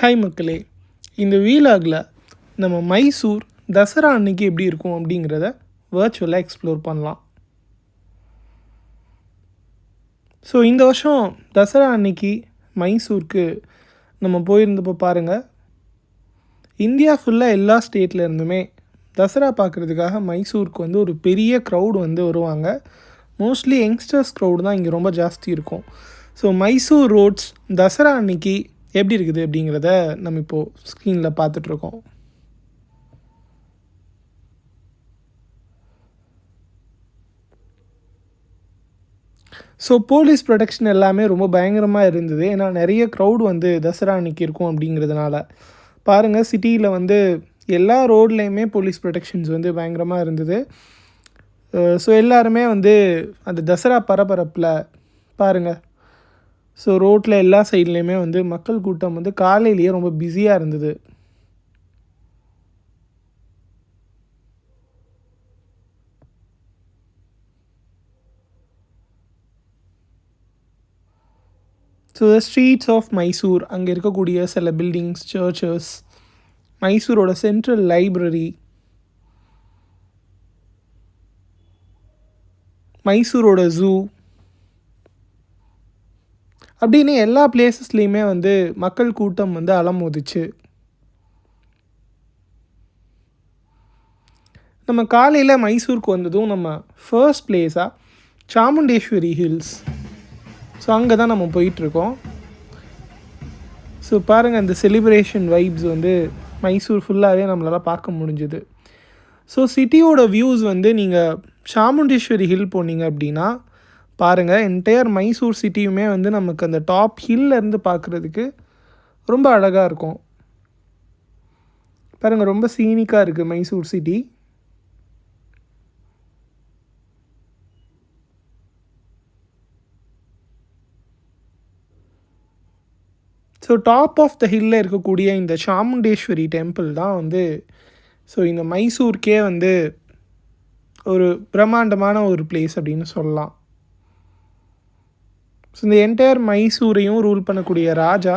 Hi மக்களே இந்த வீலாகில் நம்ம மைசூர் தசரா அன்னைக்கு எப்படி இருக்கும் அப்படிங்கிறத வர்ச்சுவலாக எக்ஸ்ப்ளோர் பண்ணலாம். ஸோ இந்த வருஷம் தசரா அன்னைக்கு மைசூருக்கு நம்ம போயிருந்தப்போ பாருங்கள் இந்தியா ஃபுல்லாக எல்லா ஸ்டேட்லேருந்துமே தசரா பார்க்குறதுக்காக மைசூருக்கு வந்து ஒரு பெரிய க்ரௌடு வந்து வருவாங்க. மோஸ்ட்லி யங்ஸ்டர்ஸ் க்ரௌடு தான் இங்கே ரொம்ப ஜாஸ்தி இருக்கும். ஸோ மைசூர் ரோட்ஸ் தசரா அன்னைக்கு எப்படி இருக்குது அப்படிங்கிறத நம்ம இப்போது ஸ்க்ரீனில் பார்த்துட்ருக்கோம். ஸோ போலீஸ் ப்ரொடெக்ஷன் எல்லாமே ரொம்ப பயங்கரமாக இருந்தது. ஏன்னா நிறைய க்ரௌட் வந்து தசரா அன்னைக்கு இருக்கும் அப்படிங்கிறதுனால. பாருங்கள் சிட்டியில் வந்து எல்லா ரோட்லேயுமே போலீஸ் ப்ரொடெக்ஷன்ஸ் வந்து பயங்கரமாக இருந்தது. ஸோ எல்லாருமே வந்து அந்த தசரா பரபரப்பில் பாருங்கள் ஸோ ரோட்டில் எல்லா சைட்லேயுமே வந்து மக்கள் கூட்டம் வந்து காலையிலேயே ரொம்ப பிஸியாக இருந்தது. So the streets of Mysore அங்கே இருக்கக்கூடிய சில பில்டிங்ஸ் சர்ச்சஸ் மைசூரோட சென்ட்ரல் லைப்ரரி மைசூரோட ஜூ அப்படின்னு எல்லா பிளேசஸ்லேயுமே வந்து மக்கள் கூட்டம் வந்து அலமோதிச்சு. நம்ம காலையில் மைசூருக்கு வந்ததும் நம்ம ஃபர்ஸ்ட் பிளேஸாக சாமுண்டேஸ்வரி ஹில்ஸ் ஸோ அங்கே தான் நம்ம போயிட்டுருக்கோம். ஸோ பாருங்கள் அந்த செலிப்ரேஷன் வைப்ஸ் வந்து மைசூர் ஃபுல்லாகவே நம்மளால் பார்க்க முடிஞ்சுது. ஸோ சிட்டியோட வியூஸ் வந்து நீங்கள் சாமுண்டேஸ்வரி ஹில் போனீங்க அப்படின்னா பாருங்கள் என்டையர் மைசூர் சிட்டியுமே வந்து நமக்கு அந்த டாப் ஹில்லேருந்து பார்க்குறதுக்கு ரொம்ப அழகாக இருக்கும். பாருங்கள் ரொம்ப சீனிக்காக இருக்குது Mysore city so top of the ஹில்லில் இருக்கக்கூடிய இந்த சாமுண்டேஸ்வரி டெம்பிள் தான் வந்து ஸோ இந்த மைசூருக்கே வந்து ஒரு பிரம்மாண்டமான ஒரு பிளேஸ் அப்படின்னு சொல்லலாம். ஸோ இந்த என்டையர் மைசூரையும் ரூல் பண்ணக்கூடிய ராஜா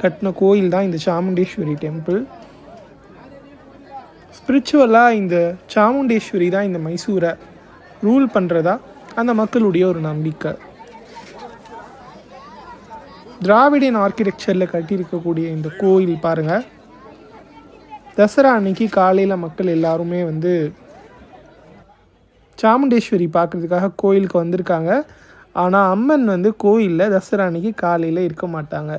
கட்டின கோயில் தான் இந்த சாமுண்டேஸ்வரி டெம்பிள் ஸ்பிரிச்சுவலாக இந்த சாமுண்டேஸ்வரி தான் இந்த மைசூரை ரூல் பண்ணுறதா அந்த மக்களுடைய ஒரு நம்பிக்கை. திராவிடியன் ஆர்கிடெக்சரில் கட்டியிருக்கக்கூடிய இந்த கோயில் பாருங்கள் தசரா அன்னைக்கு காலையில் மக்கள் எல்லாருமே வந்து சாமுண்டேஸ்வரி பார்க்குறதுக்காக கோயிலுக்கு வந்திருக்காங்க. ஆனால் அம்மன் வந்து கோயிலில் தசரா அன்னைக்கு காலையில் இருக்க மாட்டாங்க.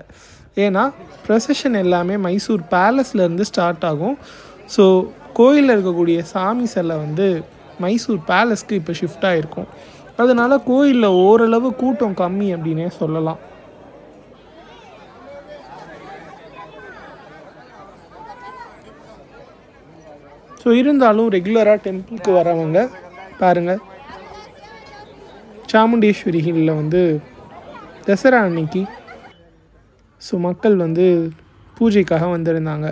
ஏன்னா ப்ரொசஷன் எல்லாமே மைசூர் பேலஸ்லேருந்து ஸ்டார்ட் ஆகும். ஸோ கோயிலில் இருக்கக்கூடிய சாமி செல்லை வந்து மைசூர் பேலஸ்க்கு இப்போ ஷிஃப்ட் ஆகிருக்கும் அதனால் கோயிலில் ஓரளவு கூட்டம் கம்மி அப்படின்னே சொல்லலாம். ஸோ இருந்தாலும் ரெகுலராக டெம்பிளுக்கு வரவங்க பாருங்கள் சாமுண்டேஸ்வரி ஹில்லில் வந்து தசரா அன்னைக்கு. ஸோ மக்கள் வந்து பூஜைக்காக வந்திருந்தாங்க.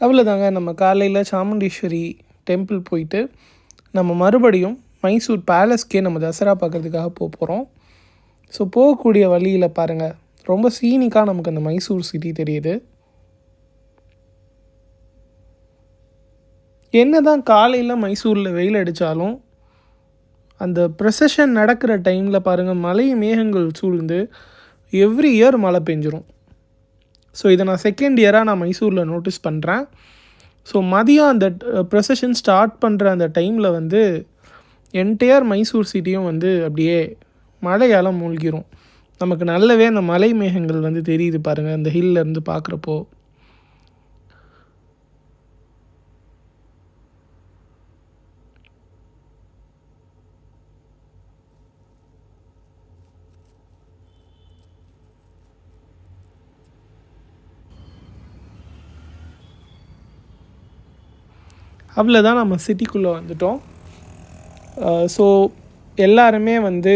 அவ்வளோதாங்க நம்ம காலையில் சாமுண்டீஸ்வரி டெம்பிள் போயிட்டு நம்ம மறுபடியும் மைசூர் பேலஸ்க்கே நம்ம தசரா பார்க்குறதுக்காக போக போகிறோம் ஸோ போகக்கூடிய வழியில் பாருங்கள் ரொம்ப சீனிக்காக நமக்கு அந்த மைசூர் சிட்டி தெரியுது. என்ன தான் காலையில் மைசூரில் வெயில் அடித்தாலும் அந்த ப்ரெசஷன் நடக்கிற டைமில் பாருங்கள் மலை மேகங்கள் சூழ்ந்து எவ்ரி இயர் மழை பெஞ்சிரும். ஸோ இதை நான் செகண்ட் இயராக நான் மைசூரில் நோட்டீஸ் பண்ணுறேன் ஸோ மதியம் அந்த ப்ரெசஷன் ஸ்டார்ட் பண்ணுற அந்த டைமில் வந்து என்டையர் மைசூர் சிட்டியும் வந்து அப்படியே மழையால் மூழ்கிரும். நமக்கு நல்லாவே அந்த மலை மேகங்கள் வந்து தெரியுது பாருங்கள் அந்த ஹில்லேருந்து பார்க்குறப்போ. அவ்வளோ அவ்வளோதான் நம்ம சிட்டிக்குள்ளே வந்துட்டோம். ஸோ எல்லாருமே வந்து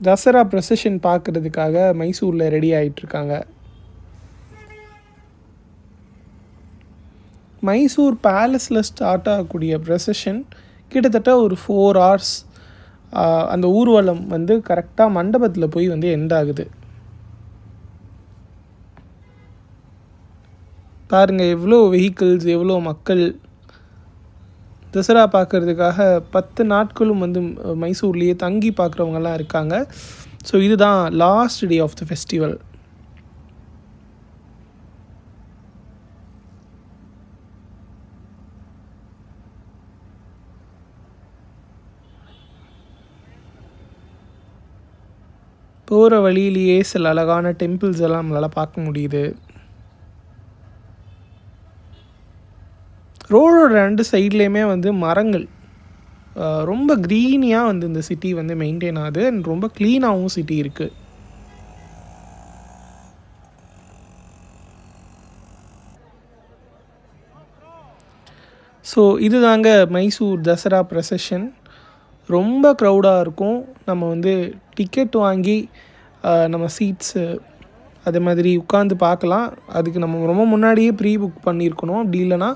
தசரா ப்ரொசஷன் பார்க்குறதுக்காக மைசூரில் ரெடி ஆகிட்டுருக்காங்க மைசூர் பேலஸில் ஸ்டார்ட் ஆகக்கூடிய ப்ரொசஷன் கிட்டத்தட்ட ஒரு ஃபோர் ஹவர்ஸ் அந்த ஊர்வலம் வந்து கரெக்டாக மண்டபத்தில் போய் வந்து எண்ட் ஆகுது. பாருங்கள் எவ்வளோ வெஹிக்கிள்ஸ் எவ்வளோ மக்கள் தசரா பார்க்குறதுக்காக பத்து நாட்களும் வந்து மைசூர்லேயே தங்கி பார்க்குறவங்கலாம் இருக்காங்க. ஸோ இதுதான் last day of the festival போகிற வழியிலேயே சில அழகான டெம்பிள்ஸ் எல்லாம் நம்மளால் பார்க்க முடியுது. ரோடோட ரெண்டு சைட்லேயுமே வந்து மரங்கள். ரொம்ப க்ரீனியாக வந்து இந்த சிட்டி வந்து மெயின்டைன் ஆகுது. அண்ட் ரொம்ப க்ளீனாகவும் சிட்டி இருக்குது ஸோ இது தாங்க மைசூர் தசரா ப்ரொசஷன் ரொம்ப க்ரௌடாக இருக்கும். நம்ம வந்து டிக்கெட் வாங்கி நம்ம சீட்ஸு அதே மாதிரி உட்காந்து பார்க்கலாம். அதுக்கு நம்ம ரொம்ப முன்னாடியே ப்ரீ புக் பண்ணியிருக்கணும். அப்படி இல்லைனா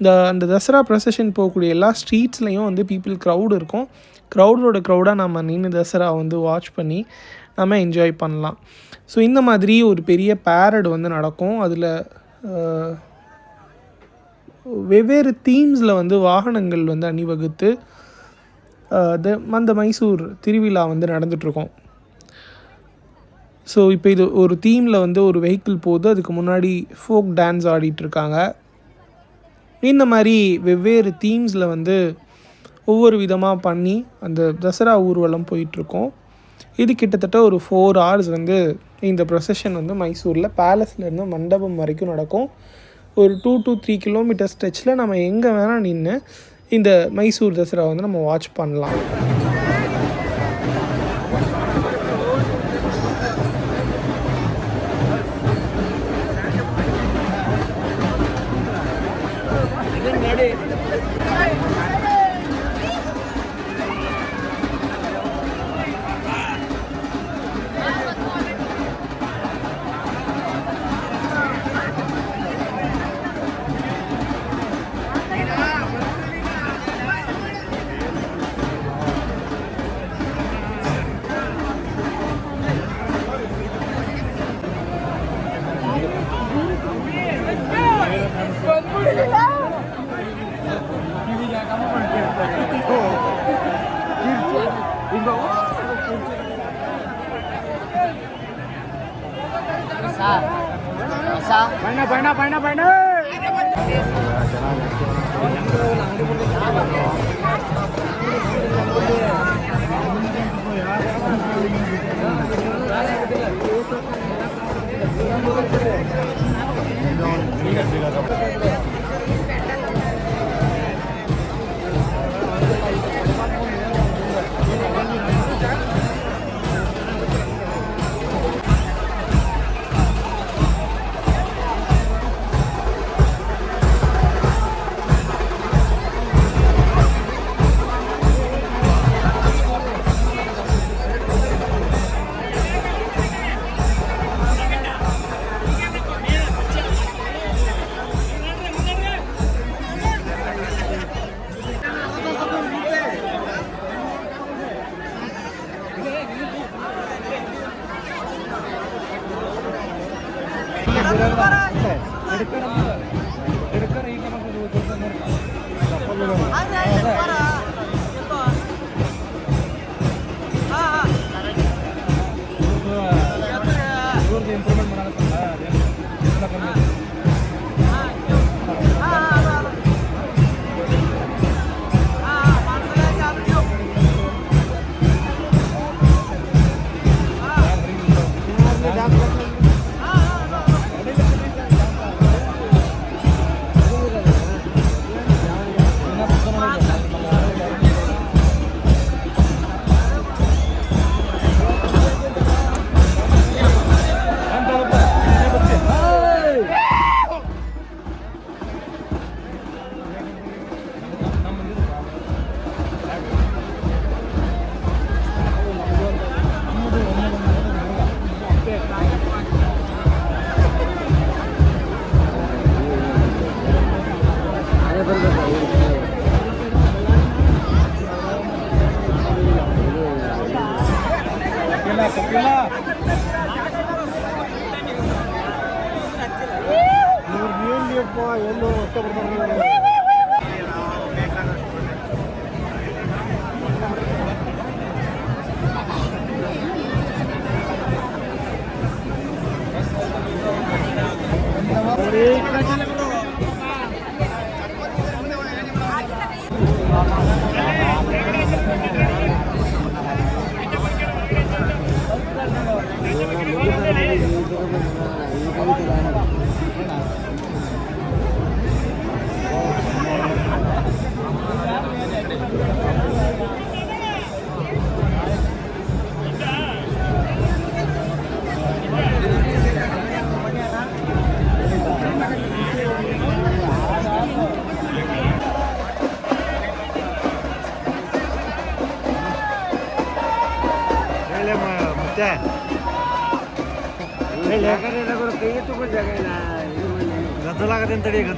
இந்த அந்த தசரா ப்ரொசஷன் போகக்கூடிய எல்லா ஸ்ட்ரீட்ஸ்லேயும் வந்து பீப்புள் க்ரௌடு இருக்கும். க்ரௌடோட க்ரௌடாக நம்ம நின்று தசரா வந்து வாட்ச் பண்ணி நம்ம என்ஜாய் பண்ணலாம். ஸோ இந்த மாதிரி ஒரு பெரிய பேரட் வந்து நடக்கும். அதில் வெவ்வேறு தீம்ஸில் வந்து வாகனங்கள் வந்து அணிவகுத்து அந்த மைசூர் திருவிழா வந்து நடந்துகிட்ருக்கோம் ஸோ இப்போ இது ஒரு தீமில் வந்து ஒரு வெஹிக்கிள் போகுது அதுக்கு முன்னாடி ஃபோக் டான்ஸ் ஆடிட்டுருக்காங்க. இந்த மாதிரி வெவ்வேறு தீம்ஸில் வந்து ஒவ்வொரு விதமாக பண்ணி அந்த தசரா ஊர்வலம் போயிட்டுருக்கோம். இது கிட்டத்தட்ட ஒரு ஃபோர் ஹவர்ஸ் வந்து இந்த ப்ரொசஷன் வந்து மைசூரில் பேலஸ்லேருந்து மண்டபம் வரைக்கும் நடக்கும். ஒரு டூ டு த்ரீ கிலோமீட்டர் ஸ்ட்ரெச்சில் நம்ம எங்கே வேணால் நின்று இந்த மைசூர் தசரா வந்து நம்ம வாட்ச் பண்ணலாம்.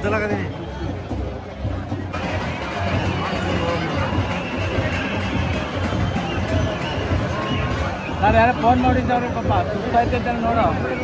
ಗದ್ದಲಾಗದೇನು ತಡಿ ಗದ್ದಲಾಗದೇನಿ ಸರ್ ಯಾರೋ ಫೋನ್ ಮಾಡಿ ಸರ್ ಪಾಪ ಸುಸ್ತಾಯ್ತೈತೆ ನೋಡು ಒಂದು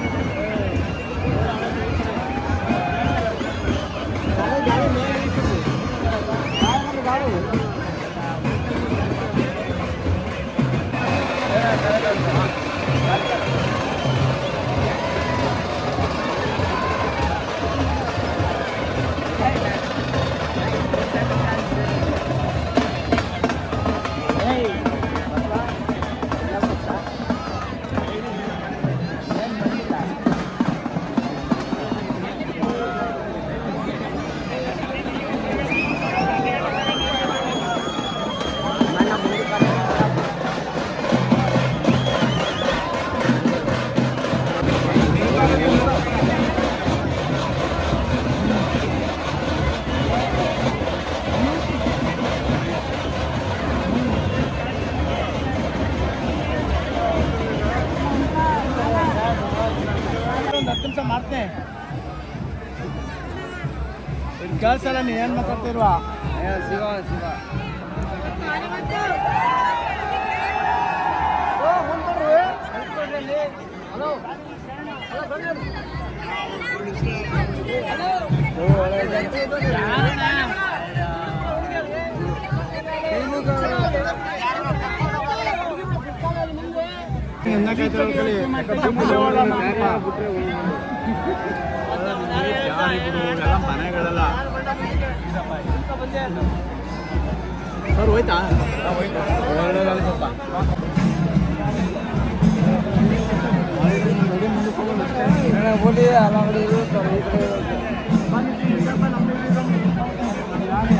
ಏನು ಮಾತಾಡ್ತಿರುವ? ಶಿವ ಶಿವ. ಸರ್ ಹೋಯ್ತಾ ಬೋಲಿ ಅಲ್ಲ ಇವಾಗನೇ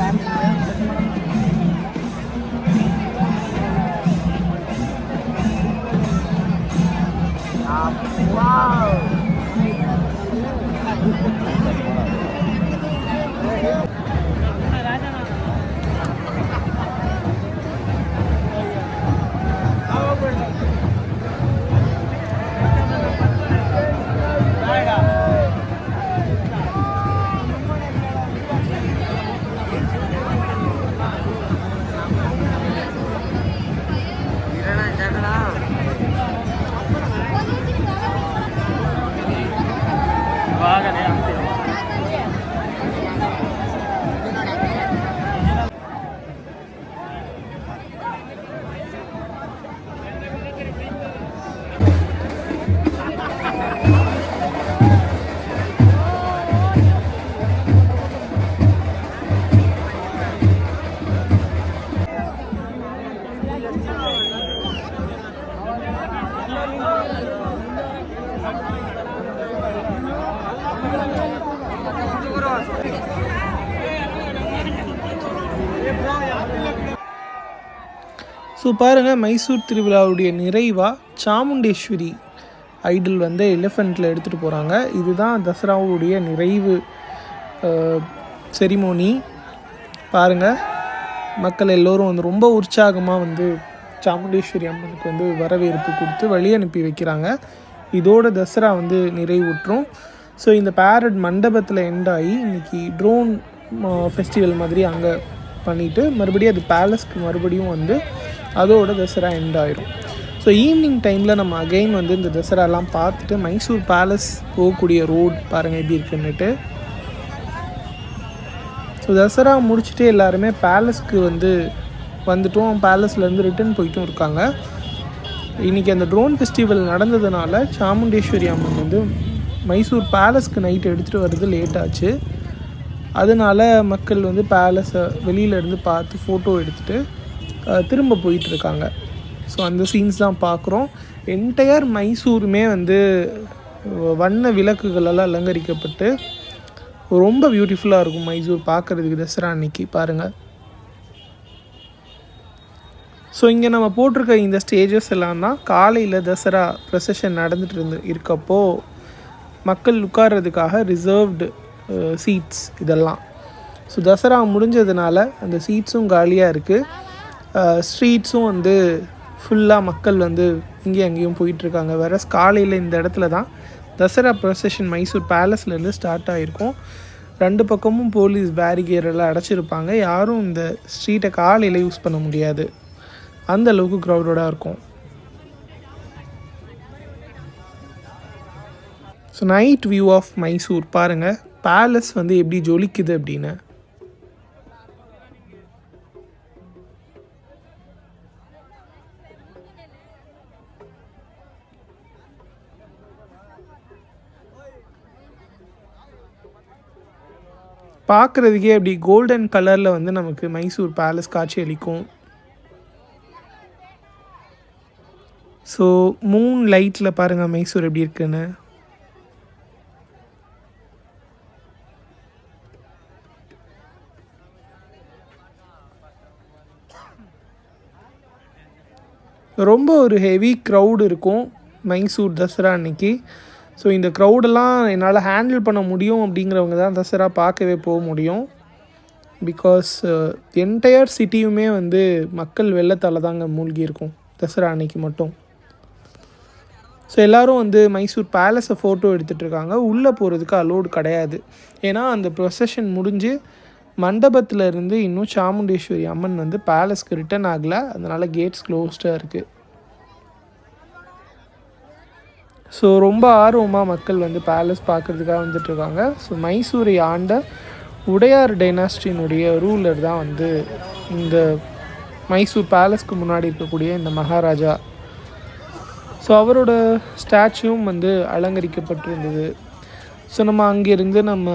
ஸோ பாருங்கள் மைசூர் திருவிழாவுடைய நிறைவாக சாமுண்டேஸ்வரி ஐடல் வந்து எலிஃபெண்ட்டில் எடுத்துகிட்டு போகிறாங்க இதுதான் தசராவுடைய நிறைவு செரிமோனி பாருங்கள் மக்கள் எல்லோரும் வந்து ரொம்ப உற்சாகமாக வந்து சாமுண்டீஸ்வரி அம்மனுக்கு வந்து வரவேற்பு கொடுத்து வழி அனுப்பி வைக்கிறாங்க. இதோட தசரா வந்து நிறைவுற்றும். ஸோ இந்த பேரட் மண்டபத்தில் எண்ட் ஆகி இன்னைக்கு ட்ரோன் ஃபெஸ்டிவல் மாதிரி அங்கே பண்ணிவிட்டு மறுபடியும் அது பேலஸ்க்கு மறுபடியும் வந்து அதோட தசரா எண்ட் ஆயிரும். ஸோ ஈவினிங் டைமில் நம்ம அகெயின் வந்து இந்த தசராலாம் பார்த்துட்டு மைசூர் பேலஸ் போகக்கூடிய ரோட் பாருங்கள் எப்படி இருக்குன்னுட்டு. ஸோ தசரா முடிச்சுட்டு எல்லாருமே பேலஸ்க்கு வந்து வந்துட்டோம். பேலஸ்லேருந்து ரிட்டர்ன் போயிட்டும் இருக்காங்க. இன்றைக்கி அந்த ட்ரோன் ஃபெஸ்டிவல் நடந்ததுனால சாமுண்டேஸ்வரி அம்மன் வந்து மைசூர் பேலஸ்க்கு நைட் எடுத்துகிட்டு வர்றது லேட் ஆச்சு. அதனால மக்கள் வந்து பேலஸை வெளியிலேருந்து பார்த்து ஃபோட்டோ எடுத்துகிட்டு திரும்ப போயிட்டுருக்காங்க ஸோ அந்த சீன்ஸ் தான் பார்க்குறோம். என்டையர் மைசூருமே வந்து வண்ண விளக்குகளெல்லாம் அலங்கரிக்கப்பட்டு ரொம்ப பியூட்டிஃபுல்லாக இருக்கும் மைசூர் பார்க்குறதுக்கு தசரா அன்னைக்கு பாருங்கள் ஸோ இங்கே நம்ம போட்டிருக்க இந்த ஸ்டேஜஸ் எல்லாம் தான் காலையில் தசரா ப்ரொசஷன் நடந்துட்டு இருந்து இருக்கப்போ மக்கள் உட்கார்றதுக்காக ரிசர்வ்டு சீட்ஸ் இதெல்லாம். ஸோ தசரா முடிஞ்சதுனால அந்த சீட்ஸும் காலியாக இருக்குது ஸ்ட்ரீட்ஸும் வந்து ஃபுல்லாக மக்கள் வந்து இங்கேயும் அங்கேயும் போயிட்டுருக்காங்க வேற காலையில் இந்த இடத்துல தான் தசரா ப்ரொசஷன் மைசூர் பேலஸ்லேருந்து ஸ்டார்ட் ஆகிருக்கும் ரெண்டு பக்கமும் போலீஸ் பேரிகேர் எல்லாம் அடைச்சிருப்பாங்க. யாரும் இந்த ஸ்ட்ரீட்டை காலையில் யூஸ் பண்ண முடியாது. அந்த அளவுக்கு க்ரௌடடாக இருக்கும். So night view of Mysore பாருங்கள் பேலஸ் வந்து எப்படி ஜொலிக்குது அப்படின்னு. பார்க்குறதுக்கே அப்படி கோல்டன் கலரில் வந்து நமக்கு மைசூர் பேலஸ் காட்சி அளிக்கும். ஸோ மூன் லைட்டில் பாருங்கள் மைசூர் எப்படி இருக்குன்னு. ரொம்ப ஒரு ஹெவி க்ரௌடு இருக்கும் மைசூர் தசரா அன்னைக்கு. ஸோ இந்த க்ரௌடெல்லாம் என்னால் ஹேண்டில் பண்ண முடியும் அப்படிங்கிறவங்க தான் தசரா பார்க்கவே போக முடியும். பிகாஸ் என்டையர் சிட்டியுமே வந்து மக்கள் வெள்ளத்தால் தாங்க மூழ்கி இருக்கும். தசரா அன்னைக்கு மட்டும். ஸோ எல்லோரும் வந்து மைசூர் பேலஸை ஃபோட்டோ எடுத்துகிட்டு இருக்காங்க. உள்ளே போகிறதுக்கு அலோடு கிடையாது. ஏன்னா அந்த ப்ரொசஷன் முடிஞ்சு மண்டபத்தில் இருந்து இன்னும் சாமுண்டேஸ்வரி அம்மன் வந்து பேலஸ்க்கு ரிட்டர்ன் ஆகலை. அதனால் கேட்ஸ் க்ளோஸ்டாக இருக்குது ஸோ ரொம்ப ஆர்வமாக மக்கள் வந்து பேலஸ் பார்க்குறதுக்காக வந்துட்டுருக்காங்க. ஸோ மைசூரை ஆண்ட உடையார் டைனாஸ்டினுடைய ரூலர் தான் வந்து இந்த மைசூர் பேலஸ்க்கு முன்னாடி இருக்கக்கூடிய இந்த மகாராஜா. ஸோ அவரோட ஸ்டாச்சுவும் வந்து அலங்கரிக்கப்பட்டிருந்தது. ஸோ நம்ம அங்கேருந்து நம்ம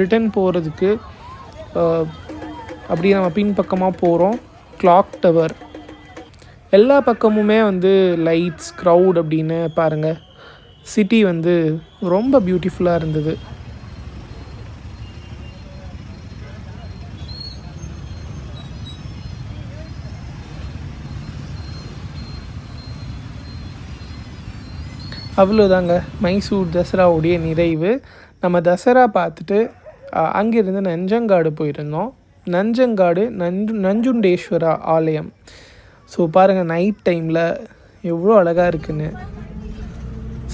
ரிட்டர்ன் போகிறதுக்கு அப்படியே நம்ம பின்பக்கமாக போகிறோம் கிளாக் டவர் எல்லா பக்கமுமே வந்து லைட்ஸ் க்ரௌட் அப்படின்னு பாருங்கள் சிட்டி வந்து ரொம்ப பியூட்டிஃபுல்லாக இருந்தது. அவ்வளோதாங்க மைசூர் தசராவுடைய நிறைவு. நம்ம தசரா பார்த்துட்டு அங்கேருந்து நஞ்சங்காடு போயிருந்தோம். நஞ்சங்காடு நஞ்சு நஞ்சுண்டேஸ்வரா ஆலயம். ஸோ பாருங்கள் நைட் டைமில் எவ்வளோ அழகாக இருக்குன்னு.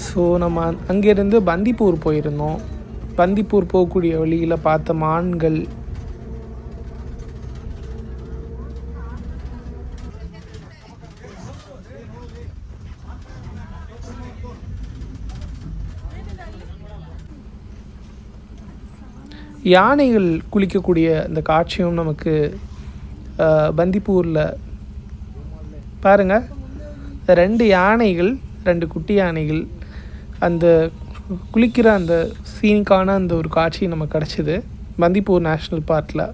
ஸோ நம்ம அங்கேருந்து பந்திப்பூர் போயிருந்தோம். பந்திப்பூர் போகக்கூடிய வழியில் பார்த்த மான்கள். யானைகள் குளிக்கக்கூடிய அந்த காட்சியும் நமக்கு பந்திப்பூரில். பாருங்க. ரெண்டு யானைகள் ரெண்டு குட்டி யானைகள். அந்த குளிக்கிற அந்த சீனுக்கான அந்த ஒரு காட்சி நமக்கு கிடச்சிது. பந்திப்பூர் நேஷ்னல் பார்க்கில்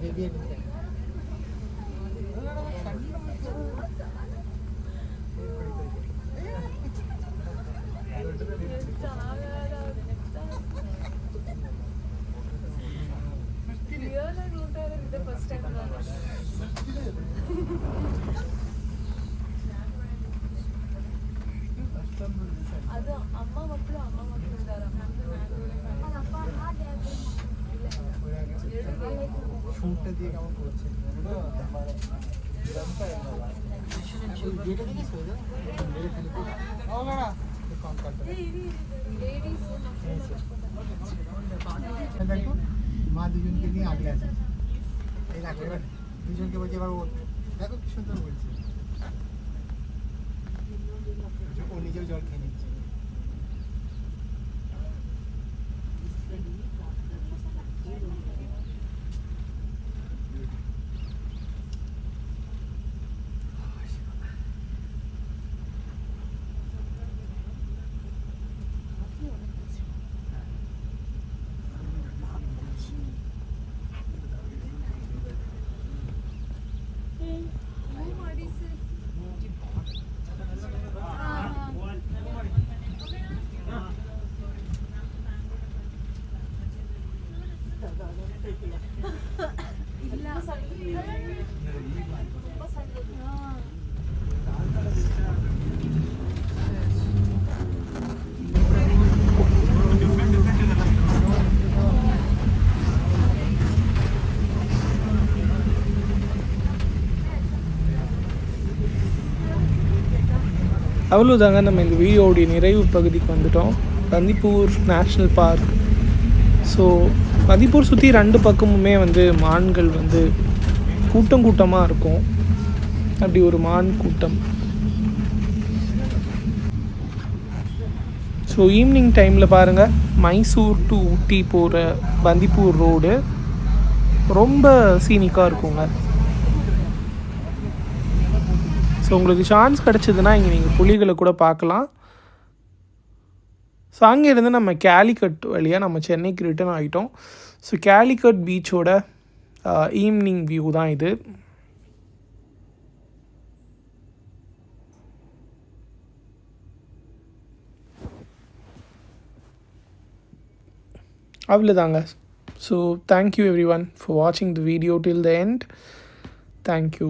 de dientes. দেখো। মা দুজনকে নিয়ে আগে আছে। এই দেখো এবার দুজনকে বলছে, এবার ও দেখো কি সুন্দর বলছে। ও নিজেও জল খেয়ে அவ்வளோதாங்க நம்ம இந்த வீடியோடைய நிறைவு பகுதிக்கு வந்துட்டோம். தந்திப்பூர் நேஷ்னல் பார்க் ஸோ மதிப்பூர் சுற்றி ரெண்டு பக்கமுமே வந்து மான்கள் வந்து கூட்டம் கூட்டமாக இருக்கும். அப்படி ஒரு மான் கூட்டம். ஸோ ஈவினிங் டைமில் பாருங்கள் மைசூர் டு ஊட்டி போகிற பந்திப்பூர் ரோடு ரொம்ப சீனிக்காக இருக்குங்க. ஸோ உங்களுக்கு சான்ஸ் கிடச்சிதுன்னா இங்கே நீங்கள் புலிகளை கூட பார்க்கலாம். ஸோ அங்கேருந்து நம்ம கேலிக்கட் வழியாக நம்ம சென்னைக்கு ரிட்டர்ன் ஆகிட்டோம் ஸோ கேலிக்கட் பீச்சோட ஈவினிங் வியூ தான் இது. அவ்வளோதாங்க so thank you every for வாட்சிங் the video till the end thank you